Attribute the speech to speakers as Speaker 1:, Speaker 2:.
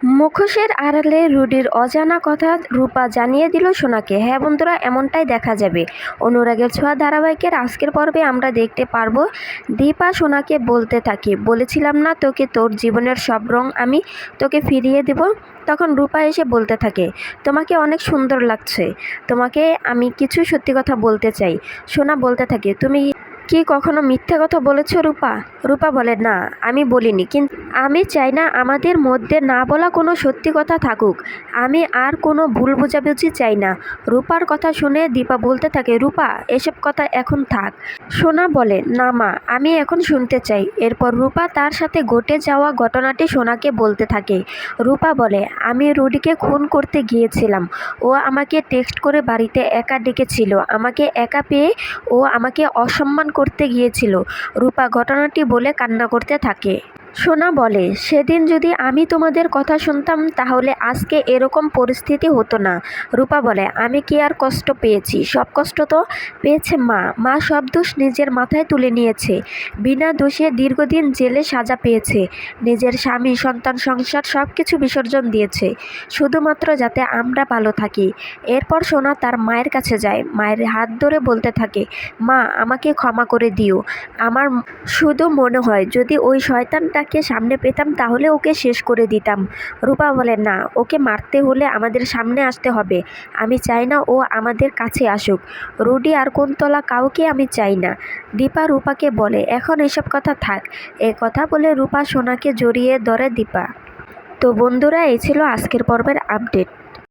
Speaker 1: মুখোশের আড়ালে রুডির অজানা কথা রূপা জানিয়ে দিল সোনাকে। হ্যাঁ বন্ধুরা, এমনটাই দেখা যাবে। অনুরাগের ছোঁয়া ধারাবাহিকের আজকের পর্বে আমরা দেখতে পারব দীপা সোনাকে বলতে থাকে। বলেছিলাম না তোকে তোর জীবনের সব রং আমি তোকে ফিরিয়ে দেব? তখন রূপা এসে বলতে থাকে, তোমাকে অনেক সুন্দর লাগছে। তোমাকে আমি কিছু সত্যি কথা বলতে চাই। সোনা বলতে থাকে, তুমি কি কখনো মিথ্যে কথা বলেছ রূপা? রূপা বলে, না, আমি বলিনি। কিন্তু আমি চাই না আমাদের মধ্যে না বলা কোনো সত্যি কথা থাকুক। আমি আর কোনো ভুল বোঝাবুঝি চাই না। রূপার কথা শুনে দীপা বলতে থাকে, রূপা, এসব কথা এখন থাক। সোনা বলে, না মা, আমি এখন শুনতে চাই। এরপর রূপা তার সাথে ঘটে যাওয়া ঘটনাটি সোনাকে বলতে থাকে। রূপা বলে, আমি রুডিকে খুন করতে গিয়েছিলাম। ও আমাকে টেক্সট করে বাড়িতে একা ডেকেছিল। আমাকে একা পেয়ে ও আমাকে অসম্মান করতে গিয়েছিল। রূপা ঘটনাটি বলে কান্না করতে থাকে। সোনা বলে, সেদিন যদি আমি তোমাদের কথা শুনতাম, তাহলে আজকে এরকম পরিস্থিতি হতো না। রূপা বলে, আমি কি আর কষ্ট পেয়েছি? সব কষ্ট তো পেয়েছে মা। মা সব দোষ নিজের মাথায় তুলে নিয়েছে। বিনা দোষে দীর্ঘদিন জেলে সাজা পেয়েছে। নিজের স্বামী, সন্তান, সংসার সব কিছু বিসর্জন দিয়েছে। শুধুমাত্র যাতে আমরা ভালো থাকি। এরপর সোনা তার মায়ের কাছে যায়। মায়ের হাত ধরে বলতে থাকে, মা, আমাকে ক্ষমা করে দিও। আমার শুধু মনে হয়, যদি ওই শয়তানটাকে সামনে পেতাম, তাহলে ওকে শেষ করে দিতাম। রূপা বলে না, ওকে মারতে হলে আমাদের সামনে আসতে হবে। আমি চাই না ও আমাদের কাছে আসুক। রুডি আর কোনতলা কাউকে আমি চাই না। দীপা রূপাকে বলে, এখন এসব কথা থাক। এ কথা বলে রূপা সোনাকে জড়িয়ে ধরে দীপা। তো বন্ধুরা, এই ছিল আজকের পর্বের আপডেট।